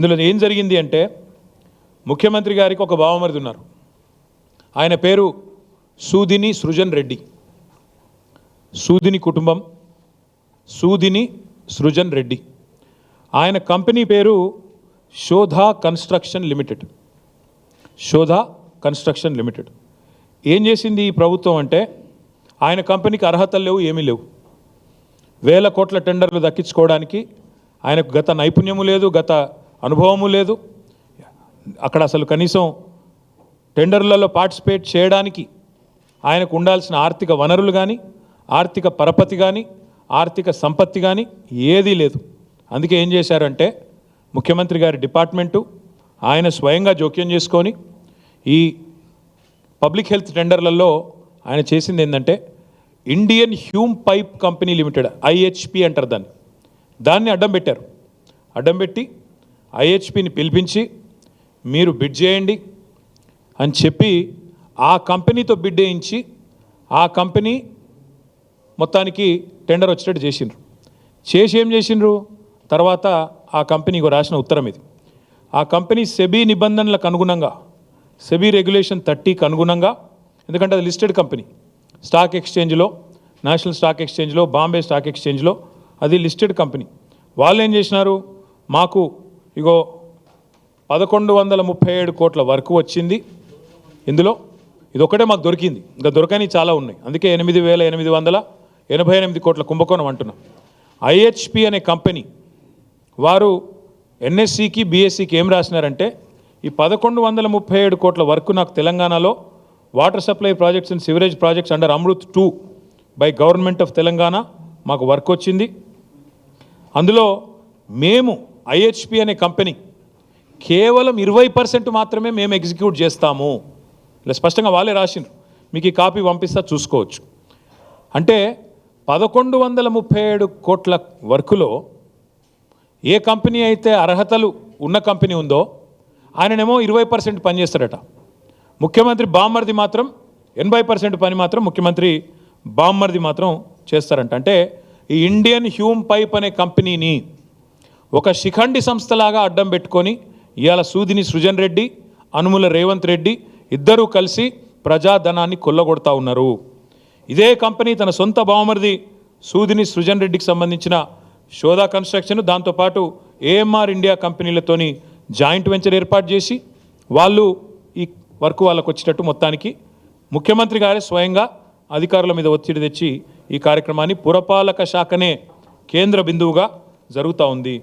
ఇందులో ఏం జరిగింది అంటే ముఖ్యమంత్రి గారికి ఒక బావమరిది ఉన్నారు ఆయన పేరు సూదిని సృజన్ రెడ్డి. సూదిని కుటుంబం సూదిని సృజన్ రెడ్డి. ఆయన కంపెనీ పేరు Shodha construction limited. Shodha construction limited. ఏం చేసింది ఈ ప్రభుత్వం అంటే ఆయన కంపెనీకి అర్హతలు లేవు ఏమీ లేవు. వేల కోట్ల టెండర్లు దక్కించుకోవడానికి ఆయనకు గత నైపుణ్యము లేదు గత అనుభవము లేదు. అక్కడ అసలు కనీసం టెండర్లలో పార్టిసిపేట్ చేయడానికి ఆయనకు ఉండాల్సిన ఆర్థిక వనరులు కానీ ఆర్థిక పరపతి కానీ ఆర్థిక సంపత్తి కానీ ఏదీ లేదు. అందుకే ఏం చేశారంటే ముఖ్యమంత్రి గారి డిపార్ట్మెంటు ఆయన స్వయంగా జోక్యం చేసుకొని ఈ పబ్లిక్ హెల్త్ టెండర్లలో ఆయన చేసింది ఏంటంటే Indian Hume pipe company limited IHP అంటారు దాన్ని. దాన్ని అడ్డం పెట్టారు. అడ్డం పెట్టి ఐహెచ్పిని పిలిపించి మీరు బిడ్ చేయండి అని చెప్పి ఆ కంపెనీతో బిడ్ వేయించి ఆ కంపెనీ మొత్తానికి టెండర్ వచ్చేటట్టు చేసిండ్రు. చేసి ఏం చేసిండ్రు? తర్వాత ఆ కంపెనీకి రాసిన ఉత్తరం ఇది. ఆ కంపెనీ సెబీ నిబంధనలకు అనుగుణంగా సెబీ రెగ్యులేషన్ థర్టీకి అనుగుణంగా ఎందుకంటే అది లిస్టెడ్ కంపెనీ స్టాక్ ఎక్స్చేంజ్లో నేషనల్ స్టాక్ ఎక్స్చేంజ్లో బాంబే స్టాక్ ఎక్స్చేంజ్లో అది లిస్టెడ్ కంపెనీ. వాళ్ళు ఏం చేసినారు? మాకు ఇగో పదకొండు వందల ముప్పై ఏడు కోట్ల వరకు వచ్చింది. ఇందులో ఇది ఒకటే మాకు దొరికింది. ఇంకా దొరకని చాలా ఉన్నాయి. అందుకే ఎనిమిది వేల ఎనిమిది వందల ఎనభై ఎనిమిది కోట్ల కుంభకోణం అంటున్నాం. ఐహెచ్పి అనే కంపెనీ వారు ఎన్ఎస్సికి బీఎస్సికి ఏం రాసినారంటే ఈ పదకొండు వందల ముప్పై ఏడు కోట్ల వరకు నాకు తెలంగాణలో water supply projects and sewerage projects under Amrut two by government of Telangana మాకు వర్క్ వచ్చింది. అందులో మేము ఐహెచ్పి అనే కంపెనీ కేవలం ఇరవై పర్సెంట్ మాత్రమే మేము ఎగ్జిక్యూట్ చేస్తాము. ఇలా స్పష్టంగా వాళ్ళే రాసిండ్రు. మీకు ఈ కాపీ పంపిస్తా చూసుకోవచ్చు. అంటే పదకొండు వందల ముప్పై ఏడు కోట్ల వర్కులో ఏ కంపెనీ అయితే అర్హతలు ఉన్న కంపెనీ ఉందో ఆయననేమో ఇరవై పర్సెంట్ పనిచేస్తాడట. ముఖ్యమంత్రి బామ్మర్ది మాత్రం ఎనభై పర్సెంట్ పని మాత్రం ముఖ్యమంత్రి బామ్మర్ది మాత్రం చేస్తారంట. అంటే ఈ ఇండియన్ హ్యూమ్ పైప్ అనే కంపెనీని ఒక శిఖండి సంస్థలాగా అడ్డం పెట్టుకొని ఇవాళ సూదిని సృజన్ రెడ్డి అనుముల రేవంత్ రెడ్డి ఇద్దరూ కలిసి ప్రజాధనాన్ని కొల్లగొడతా ఉన్నారు. ఇదే కంపెనీ తన సొంత బావమరిది సూదిని సృజన్ రెడ్డికి సంబంధించిన శోధా కన్స్ట్రక్షన్ దాంతోపాటు ఏఎంఆర్ ఇండియా కంపెనీలతోని జాయింట్ వెంచర్ ఏర్పాటు చేసి వాళ్ళు ఈ వర్క్ వాళ్ళకు వచ్చేటట్టు మొత్తానికి ముఖ్యమంత్రి గారే స్వయంగా అధికారుల మీద ఒత్తిడి తెచ్చి ఈ కార్యక్రమాన్ని పురపాలక శాఖనే కేంద్ర బిందువుగా జరుగుతూ ఉంది.